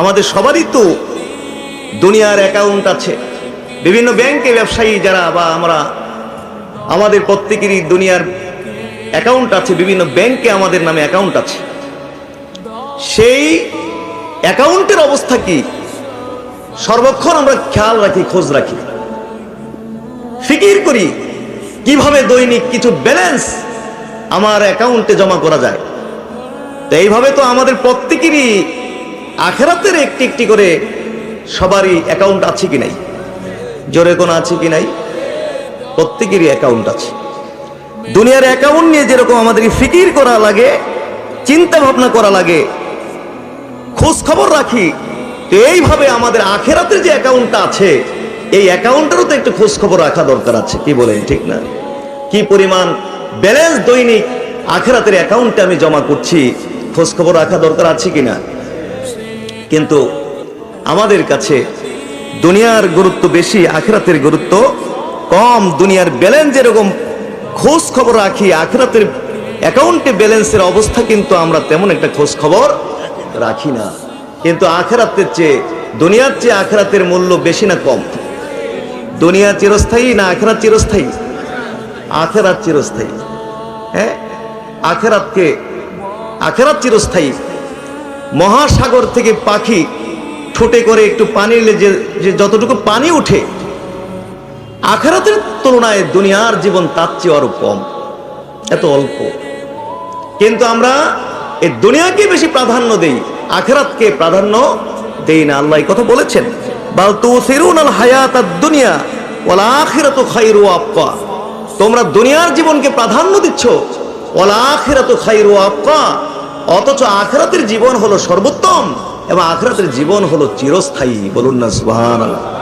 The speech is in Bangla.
আমাদের সবারই তো দুনিয়ার অ্যাকাউন্ট আছে। বিভিন্ন ব্যাংকে ব্যবসায়ী যারা বা আমরা, আমাদের প্রত্যেকেরই দুনিয়ার অ্যাকাউন্ট আছে, বিভিন্ন ব্যাংকে আমাদের নামে অ্যাকাউন্ট আছে। সেই অ্যাকাউন্টের অবস্থা কি? সর্বক্ষণ আমরা খেয়াল রাখি, খোঁজ রাখি। ফিকির করি, কীভাবে দৈনিক কিছু ব্যালেন্স আমার অ্যাকাউন্টে জমা করা যায়। তো এইভাবে তো আমাদের প্রত্যেকেরই আখেরাতের একটি একটি করে সবারই অ্যাকাউন্ট আছে কি নাই? জোরে কোনো আছে কি নাই? প্রত্যেকেরই অ্যাকাউন্ট আছে। দুনিয়ার অ্যাকাউন্ট নিয়ে যেরকম আমাদেরকে ফিকির করা লাগে চিন্তা ভাবনা করা লাগে খোঁজ খবর রাখি, তো এইভাবে আমাদের আখেরাতের যে অ্যাকাউন্টটা আছে, এই অ্যাকাউন্টেরও তো একটু খোঁজ খবর রাখা দরকার আছে, কি বলেন ঠিক না? কি পরিমাণ ব্যালেন্স দৈনিক আখেরাতের অ্যাকাউন্টে আমি জমা করছি খোঁজ খবর রাখা দরকার আছে কিনা কিন্তু আমাদের কাছে দুনিয়ার গুরুত্ব বেশি, আখেরাতের গুরুত্ব কম। দুনিয়ার ব্যালেন্স যেরকম খোঁজ খবর রাখি, আখেরাতের অ্যাকাউন্টে ব্যালেন্সের অবস্থা কিন্তু আমরা তেমন একটা খোঁজ খবর রাখি না। কিন্তু আখেরাতের চেয়ে, দুনিয়ার চেয়ে আখেরাতের মূল্য বেশি না কম? দুনিয়া চিরস্থায়ী না আখেরাত চিরস্থায়ী? আখেরাত চিরস্থায়ী। হ্যাঁ? আখেরাতকে, আখেরাত চিরস্থায়ী মহাসাগর থেকে পাখি ঠোঁটে করে একটু পানি নিলে যে যতটুকু পানি উঠে, আখেরাতের তুলনায় দুনিয়ার জীবন তার চেয়ে আরও কম, এত অল্প। কিন্তু আমরা এই দুনিয়াকে বেশি প্রাধান্য দেই, আখেরাতকে প্রাধান্য দেই না। আল্লাহ কথা বলেছেন, বাল তুসিরুন আল হায়াত দুনিয়া ওয়াল আখিরাতু খায়রু আবকা। তোমরা দুনিয়ার জীবনকে প্রাধান্য দিচ্ছ, ওয়াল আখিরাতু খায়রু আবকা। অথচ আখরাতের জীবন হলো সর্বোত্তম এবং আখরাতের জীবন হলো চিরস্থায়ী। বলুন না সুবহানাল্লাহ।